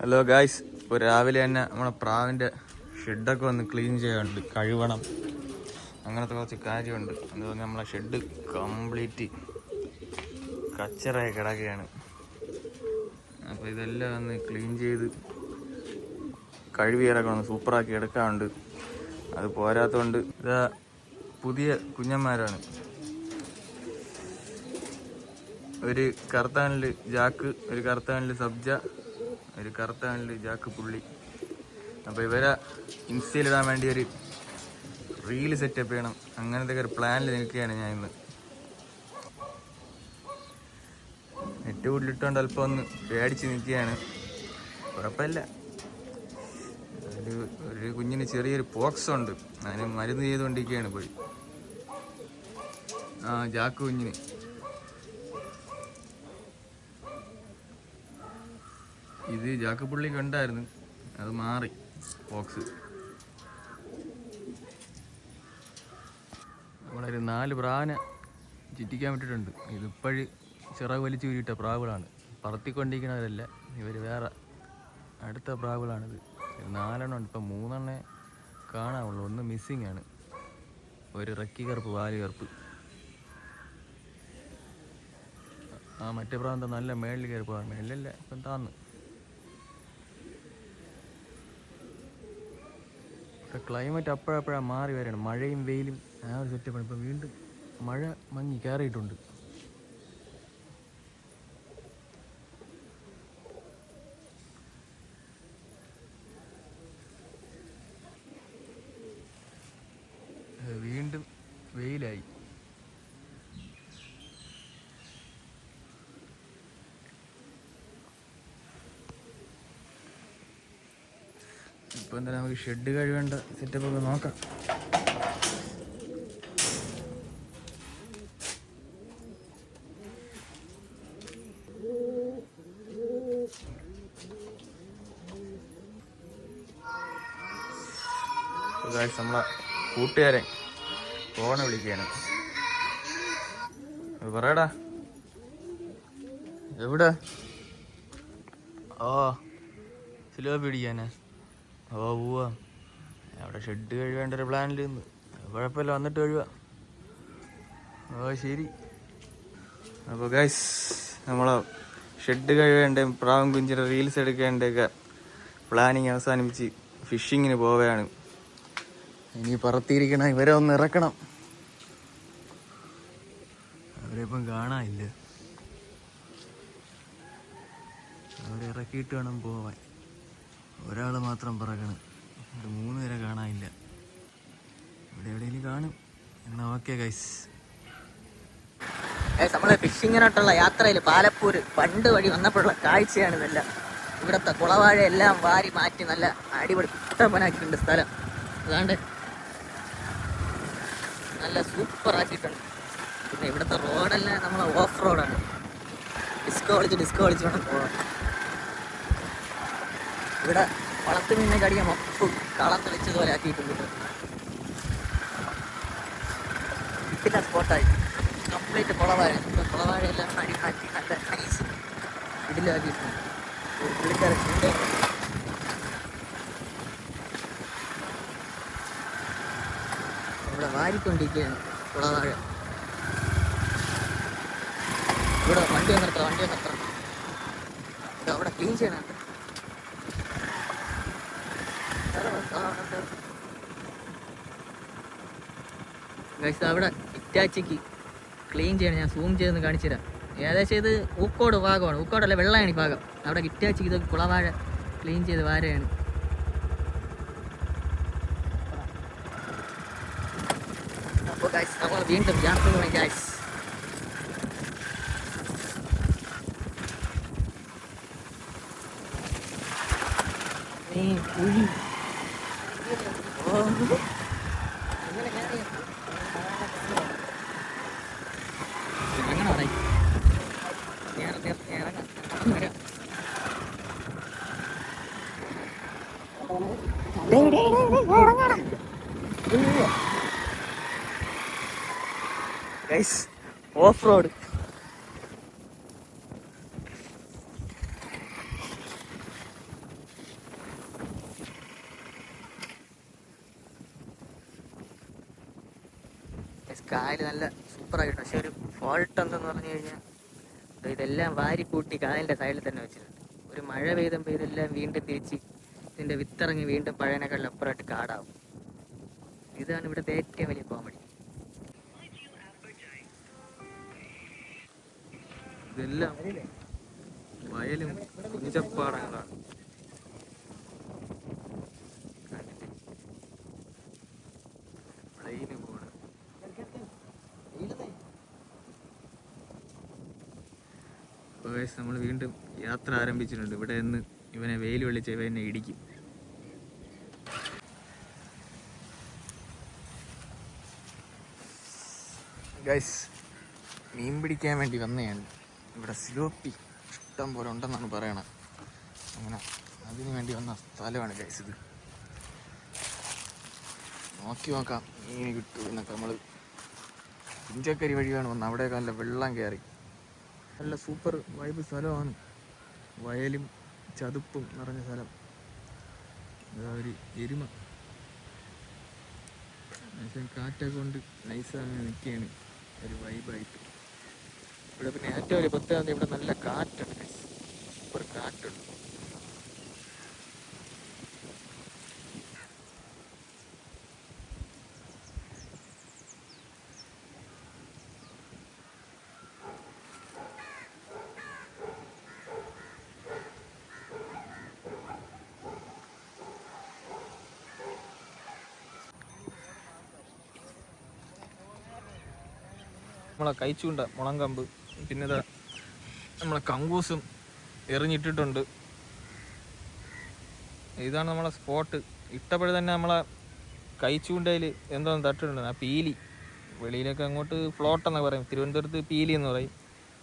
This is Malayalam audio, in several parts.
ഹലോ ഗായ്സ് ഇപ്പോൾ രാവിലെ തന്നെ നമ്മളെ പ്രാവിന്റെ ഷെഡൊക്കെ വന്ന് ക്ലീൻ ചെയ്യാനുണ്ട്. കഴുകണം അങ്ങനത്തെ കുറച്ച് കാര്യമുണ്ട്. അതുപോലെ നമ്മളെ ഷെഡ് കംപ്ലീറ്റ് കച്ചറായി കിടക്കുകയാണ്. അപ്പോൾ ഇതെല്ലാം ഒന്ന് ക്ലീൻ ചെയ്ത് കഴുകി കിടക്കണം. സൂപ്പറാക്കി എടുക്കാറുണ്ട് അത് പോരാത്തതുകൊണ്ട് ഇതാ പുതിയ കുഞ്ഞന്മാരാണ്. ഒരു കറുത്താനിൽ ജാക്ക് ഒരു കറുത്താനിൽ സബ്ജ ഒരു കറുത്താനിൽ ജാക്ക് പുള്ളി. അപ്പോൾ ഇവരെ ഇൻസ്റ്റയിലിടാൻ വേണ്ടി ഒരു റീൽ സെറ്റപ്പ് ചെയ്യണം. അങ്ങനത്തെ ഒരു പ്ലാനിൽ നിൽക്കുകയാണ് ഞാൻ ഇന്ന്. നെറ്റ് വീട്ടിലിട്ടുകൊണ്ട് അല്പം ഒന്ന് പേടിച്ച് നിൽക്കുകയാണ്. കുഴപ്പമില്ല ഒരു ഒരു കുഞ്ഞിന് ചെറിയൊരു പോക്സ് ഉണ്ട്. അതിന് മരുന്ന് ചെയ്തുകൊണ്ടിരിക്കുകയാണ് പോയി ആ ജാക്ക് കുഞ്ഞിന്. ഇത് ജാക്കപ്പുള്ളി കണ്ടായിരുന്നു. അത് മാറി. ബോക്സ് നമ്മളൊരു നാല് പ്രാവിനെ ചിറ്റിക്കാൻ വിട്ടിട്ടുണ്ട്. ഇതിപ്പോഴ് ചിറക് വലിച്ചു കൂരിയിട്ട പ്രാവുകളാണ്. പറത്തിക്കൊണ്ടിരിക്കുന്നവരല്ല. ഇവർ വേറെ അടുത്ത പ്രാവുകളാണിത്. നാലെണ്ണം ഉണ്ട്. ഇപ്പം മൂന്നെണ്ണേ കാണാവുള്ളൂ. ഒന്ന് മിസ്സിങ് ആണ്. ഒരു റക്കി കറുപ്പ് വാൽ കറുപ്പ്. ആ മറ്റേ പ്രാവം നല്ല മേളിൽ കയറി പോകാൻ മേളിലല്ല ഇപ്പം താന്ന്. ഇപ്പം ക്ലൈമറ്റ് അപ്പോഴപ്പോഴാണ് മാറി വരണം. മഴയും വെയിലും ആ ഒരു സെറ്റപ്പാണ് ഇപ്പം വീണ്ടും മഴ മങ്ങി കയറിയിട്ടുണ്ട്. വീണ്ടും വെയിലായി. ഇപ്പൊ എന്തായാലും നമുക്ക് ഷെഡ് കഴിവേണ്ട സെറ്റപ്പ് ഒക്കെ നോക്കാം. നമ്മളെ കൂട്ടുകാരൻ ഫോണ് വിളിക്കാനും പറയടാ. എവിടെ? ഓ സിലോ പിടിക്കാനാ. ഓ പോവാ. അവിടെ ഷെഡ് കഴിവേണ്ട ഒരു പ്ലാനിൽ നിന്ന്. കുഴപ്പമില്ല വന്നിട്ട് കഴിയുക ഓ ശരി. അപ്പോൾ ഗൈസ് നമ്മളെ ഷെഡ് കഴിവേണ്ട പ്രാവും കുഞ്ചിന്റെ റീൽസ് എടുക്കേണ്ടൊക്കെ പ്ലാനിങ് അവസാനിപ്പിച്ച് ഫിഷിങ്ങിന് പോവുകയാണ്. ഇനി പറത്തിയിരിക്കണം ഇവരെ ഒന്ന് ഇറക്കണം. അവരെ ഇപ്പം കാണാനില്ല. അവരെ ഇറക്കിയിട്ട് വേണം പോവാൻ. ഒരാൾ മാത്രം പിറകണ്. ഒരു മൂന്ന് പേരെ കാണാനില്ല. ഇവിടെ എവിടെയെങ്കിലും കാണും. എന്നാ ഓക്കെ ഗൈസ് നമ്മളെ ഫിഷിങ്ങിനായിട്ടുള്ള യാത്രയിൽ പാലപ്പൂര് പണ്ട് വഴി വന്നപ്പോഴുള്ള കാഴ്ചയാണ് ഇതെല്ലാം. ഇവിടുത്തെ കുളവാഴ എല്ലാം വാരി മാറ്റി നല്ല അടിപൊളി കുട്ടപ്പനാക്കിയിട്ടുണ്ട് സ്ഥലം. അതാണ്ട് നല്ല സൂപ്പർ ആക്കിയിട്ടുണ്ട് പിന്നെ ഇവിടുത്തെ റോഡെല്ലാം നമ്മളെ ഓഫ് റോഡാണ് ഡിസ്കോ കളിച്ച് ഡിസ്കോ കളിച്ച് വേണം പോകാൻ ഇവിടെ വളർത്തു മീനെ കടിക്കാൻ മൊത്തം കളം തെളിച്ചതുപോലെ ആക്കിയിട്ടുണ്ട് പിന്നെ സ്പോട്ടായി. കംപ്ലീറ്റ് കുളവാഴ കുളവാഴയെല്ലാം അടി മാറ്റി നല്ല നൈസ് ഇതിലാക്കിയിട്ടുണ്ട് ഒരു പുള്ളിക്കാരൻ ഇവിടെ വാരിക്കൊണ്ടിരിക്കുകയാണ് കുളവാഴ. ഇവിടെ വണ്ടി നിർത്തണം വണ്ടി നിർത്തണം അവിടെ ക്ലീൻ ചെയ്യണുണ്ട് ഗൈസ് അവിടെ ഇറ്റാച്ചിക്ക് ക്ലീൻ ചെയ്യണം. ഞാൻ സൂം ചെയ്ത് കാണിച്ചു തരാം. ഏകദേശം ഇത് ഊക്കോട് ഭാഗമാണ്. ഊക്കോടല്ല വെള്ളമാണ് ഈ ഭാഗം. അവിടെ ഇറ്റാച്ചിക്ക് ഇതൊക്കെ കുളവാഴ ക്ലീൻ ചെയ്ത് വാരയാണ് അപ്പോൾ ഗൈസ് നമ്മൾ വീണ്ടും യാത്ര പോയി ഗൈസ് നീ കുഴി ഓ ഇങ്ങനെ കയറി ഇറങ്ങണം അവിടെ നേരെ നേരെ ഇറങ്ങാം വരാം ഓഫ് റോഡ് കായൽ നല്ല സൂപ്പറായിട്ട് പക്ഷെ ഒരു ഫോൾട്ട് എന്തെന്ന് പറഞ്ഞു കഴിഞ്ഞാൽ ഇതെല്ലാം വാരിക്കൂട്ടി കായലിന്റെ സൈഡിൽ തന്നെ വെച്ചിട്ടുണ്ട്. ഒരു മഴ പെയ്തും ഇതെല്ലാം വീണ്ടും തിരിച്ച് ഇതിന്റെ വിത്തിറങ്ങി വീണ്ടും പഴയനേക്കാളിൽ അപ്പുറമായിട്ട് കാടാവും. ഇതാണ് ഇവിടുത്തെ ഏറ്റവും വലിയ കോമഡി ഇതെല്ലാം വയലും കുഞ്ചപ്പാടങ്ങളാണ്. നമ്മൾ വീണ്ടും യാത്ര ആരംഭിച്ചിട്ടുണ്ട്. ഇവിടെ നിന്ന് ഇവനെ വെയിൽ വിളിച്ച് ഇവ എന്നെ ഇടിക്കും. ഗൈസ് മീൻ പിടിക്കാൻ വേണ്ടി വന്നതാണ് ഇവിടെ സ്ലോപ്പി ഇഷ്ടം പോലെ ഉണ്ടെന്നാണ് പറയണത്. അങ്ങനെ അതിന് വേണ്ടി വന്ന സ്ഥലമാണ് ഗൈസ് ഇത്. നോക്കി നോക്കാം മീൻ കിട്ടൂ എന്നൊക്കെ നമ്മൾ പിഞ്ചക്കരി വഴിയാണ് വന്നത് അവിടെയൊക്കെ നല്ല വെള്ളം കയറി. നല്ല സൂപ്പർ വൈബ് സ്ഥലമാണ്. വയലും ചതുപ്പും നിറഞ്ഞ സ്ഥലം. ഒരു എരുമ. കാറ്റൊക്കെ കൊണ്ട് നൈസാണ് നിൽക്കുകയാണ്. ഒരു വൈബായിട്ട് ഇവിടെ പിന്നെ ഏറ്റവും വലിയ പ്രത്യേകത ഇവിടെ നല്ല കാറ്റുണ്ട് സൂപ്പർ കാറ്റുണ്ട് നമ്മളെ കഴിച്ചുണ്ട മുളങ്കമ്പ് പിന്നെ ഇതാ നമ്മളെ കങ്കൂസും എറിഞ്ഞിട്ടിട്ടുണ്ട്. ഇതാണ് നമ്മളെ സ്പോട്ട് ഇട്ടപ്പോഴേ തന്നെ നമ്മളെ കൈച്ചൂണ്ടയിൽ എന്തോന്ന് തട്ടിട്ടുണ്ട് ആ പീലി. വെളിയിലൊക്കെ അങ്ങോട്ട് ഫ്ലോട്ട് എന്നൊക്കെ പറയും. തിരുവനന്തപുരത്ത് പീലി എന്ന് പറയും.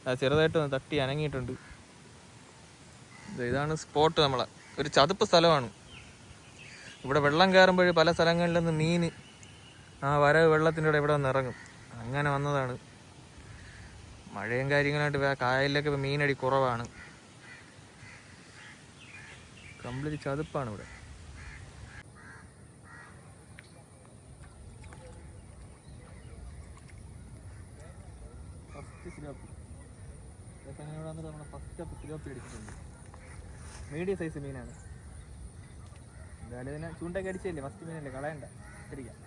അത് ചെറുതായിട്ടൊന്ന് തട്ടി അനങ്ങിയിട്ടുണ്ട്. ഇതാണ് സ്പോട്ട് നമ്മളെ. ഒരു ചതുപ്പ് സ്ഥലമാണ്. ഇവിടെ വെള്ളം കയറുമ്പോൾ പല സ്ഥലങ്ങളിൽ നിന്ന് മീൻ ആ വരവ് വെള്ളത്തിന്റെ ഇവിടെ ഇവിടെ വന്ന് ഇറങ്ങും. അങ്ങനെ വന്നതാണ്. മഴയും കാര്യങ്ങളായിട്ട് കായലിലൊക്കെ മീനടി കുറവാണ്. കംപ്ലീറ്റ് ചതുപ്പാണ് ഇവിടെ. ഫസ്റ്റ് ഫസ്റ്റ് മീഡിയം സൈസ് മീനാണ്. എന്തായാലും ഇതിനെ ചൂണ്ടൊക്കെ അടിച്ചല്ലേ ഫസ്റ്റ് മീനല്ലേ? കളയണ്ട. ശരിക്കാം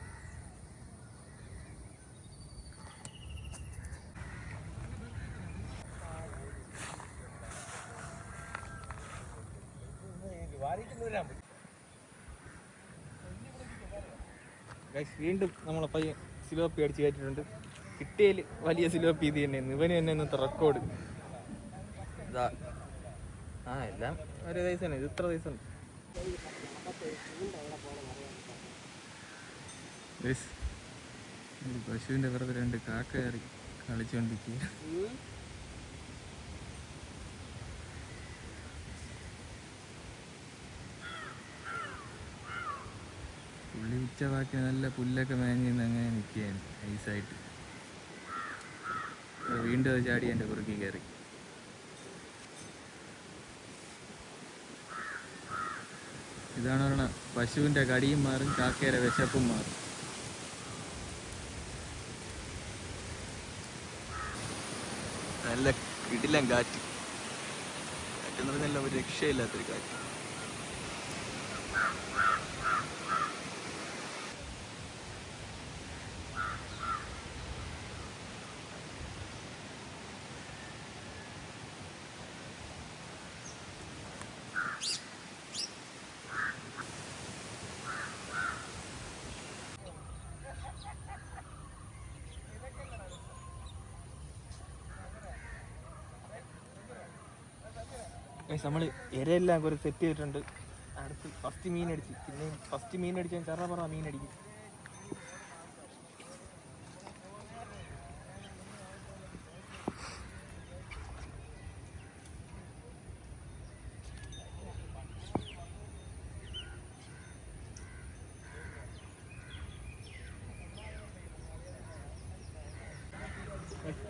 വീണ്ടും നമ്മളെ പയ്യൻ സിലോപ്പി അടിച്ച് കയറ്റിട്ടുണ്ട് കിട്ടിയതിൽ വലിയ സിലോപ്പി ഇത് തന്നെ ഇവന് തന്നെ ഇന്നത്തെ റെക്കോർഡ് ഇതാ. ആ എല്ലാം ഒരു ദിവസമാണ് ഇത് ഇത്ര ദിവസം പശുവിന്റെ വെറുതെ രണ്ട് കാക്ക കയറി കളിച്ചുകൊണ്ടിരിക്കുക ഉച്ചവാക്കി നല്ല പുല്ലൊക്കെ മേഞ്ഞ് അങ്ങനെ നിൽക്കുകയാണ് ഐസായിട്ട്. വീണ്ടും അത് ചാടി എന്റെ കുറുക്കി കയറി. ഇതാണ് പറഞ്ഞ പശുവിന്റെ കടിയും മാറും കാക്കയുടെ വിശപ്പും മാറും. നല്ല കിടിലം കാറ്റ്. കാറ്റെന്ന് പറഞ്ഞാൽ ഒരു രക്ഷയില്ലാത്തൊരു കാറ്റ്. നമ്മൾ ഇരയെല്ലാം കുറേ സെറ്റ് ചെയ്തിട്ടുണ്ട്. അടുത്ത് ഫസ്റ്റ് മീൻ അടിച്ച്. പിന്നെ ഫസ്റ്റ് മീൻ അടിച്ചാൽ ചെറ പറ മീൻ അടിക്കും.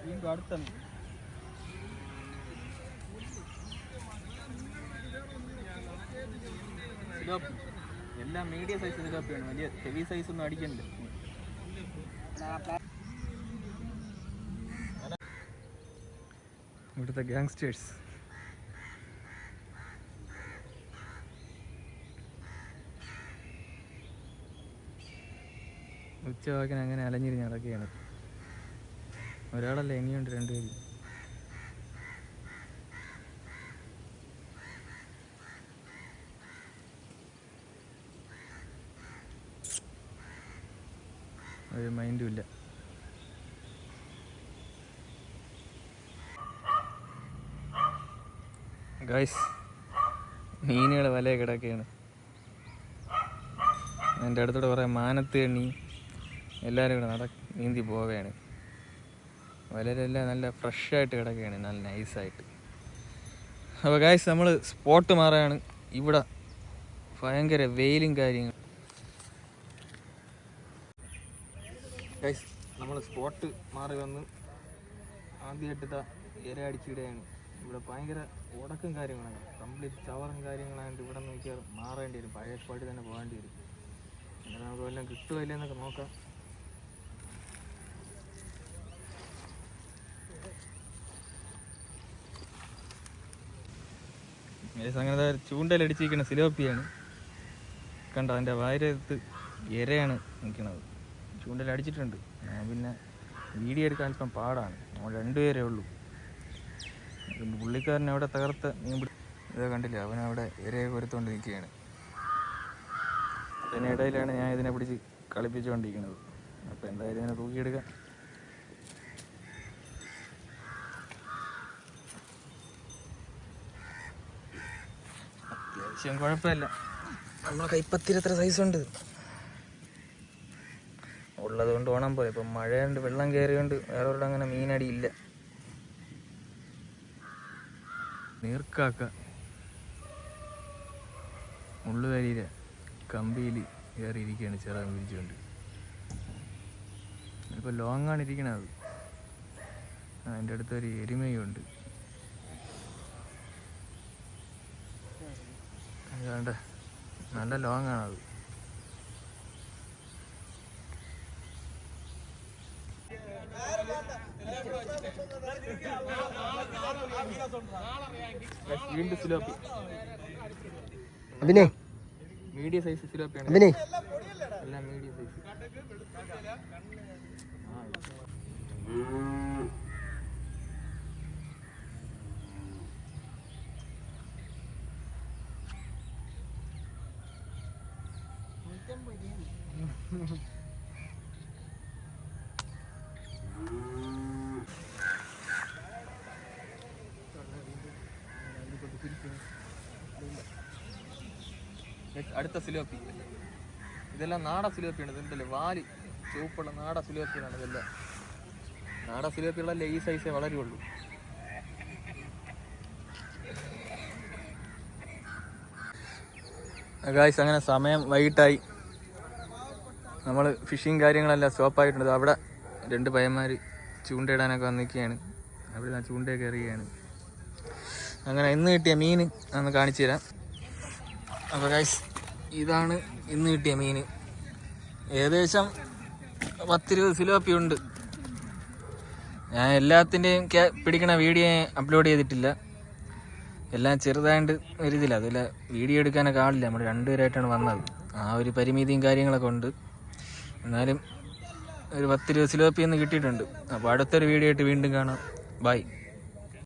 വീണ്ടും അടുത്ത എല്ലാം മീഡിയം സൈസ് ഇതിലോപ്പിയാണ് വലിയ ഹെവി സൈസ് ഒന്നും അടിക്കണ്ട. ഇവിടുത്തെ ഗാങ്സ്റ്റേഴ്സ് ഉച്ചവാക്കിന് അങ്ങനെ അലഞ്ഞിരി നടക്കുകയാണ്. ഒരാളല്ലേ ഇനിയുണ്ട് രണ്ടുപേരും? ഒരു മൈൻഡും ഇല്ല. ഗൈസ് മീനുകൾ വല കിടക്കുകയാണ്. എന്റെ അടുത്തൂടെ കുറേ മാനത്ത് എണ്ണി എല്ലാവരും കൂടെ നട നീന്തി പോവുകയാണ്. വലരെല്ലാം നല്ല ഫ്രഷായിട്ട് കിടക്കുകയാണ് നല്ല നൈസായിട്ട് അപ്പോൾ ഗൈസ് നമ്മൾ സ്പോട്ട് മാറുകയാണ്. ഇവിടെ ഭയങ്കര വെയിലും കാര്യങ്ങളും ഗൈസ് നമ്മൾ സ്പോട്ട് മാറി വന്ന് ആദ്യമായിട്ട് ഇര അടിച്ചിടുകയാണ്. ഇവിടെ ഭയങ്കര ഉടക്കും കാര്യങ്ങളാണ്. കംപ്ലീറ്റ് ചവറും കാര്യങ്ങളായതുകൊണ്ട് ഇവിടെ നോക്കിയാൽ മാറേണ്ടി വരും. പഴയ സ്പോട്ടിൽ തന്നെ പോകേണ്ടി വരും. അങ്ങനെ നമുക്ക് വല്ലതും കിട്ടുമോ ഇല്ലെന്നൊക്കെ നോക്കാം. അങ്ങനെ ചൂണ്ടയിലടിച്ചിരിക്കുന്ന സിലോപ്പിയാണ്. കണ്ട അതിന്റെ വായരത്ത് ഇരയാണ് നിൽക്കുന്നത് ചൂണ്ടയിലടിച്ചിട്ടുണ്ട് ഞാൻ പിന്നെ വീഡിയോ എടുക്കാൻ അല്പം പാടാണ്. നമ്മൾ രണ്ടുപേരേ ഉള്ളൂ. പുള്ളിക്കാരൻ അവിടെ തകർത്ത് മീൻ പിടി ഇതാ കണ്ടില്ല? അവനവിടെ ഇരയെ കൊരുത്തോണ്ട് നിൽക്കുകയാണ് അതിനിടയിലാണ് ഞാൻ ഇതിനെ പിടിച്ച് കളിപ്പിച്ചുകൊണ്ടിരിക്കുന്നത് അപ്പോൾ എന്തായാലും ഇതിനെ തൂക്കിയെടുക്കാം. അത്യാവശ്യം കുഴപ്പമില്ല. നമ്മളെ കൈപ്പത്തിരത്ര ഉണ്ട്. ഉള്ളത് കൊണ്ട് ഓണം പോയി. ഇപ്പം മഴയുണ്ട് വെള്ളം കയറിയുണ്ട് വേറെ ഒരിടം അങ്ങനെ മീനടി ഇല്ല നീർക്കാക്ക. മുള്ളുകരിയില കമ്പിയിൽ കയറിയിരിക്കുകയാണ് ചിറകം വിരിച്ചുകൊണ്ട് ഇപ്പോൾ ലോങ്ങാണ് ഇരിക്കണത്. അതിന്റെ അടുത്തൊരു എരുമയുണ്ട്. അതുകൊണ്ട് നല്ല ലോങ് വീണ്ടും സിലോപ്പി അഭിനയ്. മീഡിയം സൈസ് സിലോപ്പിയാണ്. അഭിനയ്. എല്ലാം മീഡിയം സൈസ്. അടുത്ത സിലോപ്പി. ഇതെല്ലാം നാടൻ സിലോപ്പിയാണ് ഇതുണ്ടല്ലേ വാൽ. ചുവപ്പുള്ള നാടൻ സിലോപ്പിയാണ് ഇതെല്ലാം. നാടൻ സിലോപ്പികളല്ലേ ഈ സൈസേ വളരുള്ളൂ. ഗായ്സ് അങ്ങനെ സമയം വൈകിട്ടായി. നമ്മൾ ഫിഷിങ് കാര്യങ്ങളെല്ലാം സ്റ്റോപ്പായിട്ടുണ്ട് അവിടെ രണ്ട് പയ്യന്മാർ ചൂണ്ടയിടാനൊക്കെ വന്നിരിക്കുകയാണ്. അവിടെ ഞാൻ ചൂണ്ടയൊക്കെ എറിയുകയാണ്. അങ്ങനെ ഇന്ന് കിട്ടിയ മീൻ ഒന്ന് കാണിച്ചു തരാം. അപ്പോൾ ഗൈസ് ഇതാണ് ഇന്ന് കിട്ടിയ മീൻ. ഏകദേശം പത്തിരുപത് സിലോപ്പി ഉണ്ട്. ഞാൻ എല്ലാത്തിന്റെയും പിടിക്കണ വീഡിയോ അപ്ലോഡ് ചെയ്തിട്ടില്ല. എല്ലാം ചെറുതായിട്ട് വരുതില്ല അതിൽ വീഡിയോ എടുക്കാനൊക്കെ ആളില്ല. നമ്മൾ രണ്ടുപേരായിട്ടാണ് വന്നത്. ആ ഒരു പരിമിതിയും കാര്യങ്ങളൊക്കെ ഉണ്ട്. എന്നാലും ഒരു പത്തിരുപത് സിലോപ്പി ഒന്ന് കിട്ടിയിട്ടുണ്ട്. അപ്പോൾ അടുത്തൊരു വീഡിയോ ആയിട്ട് വീണ്ടും കാണാം. ബൈ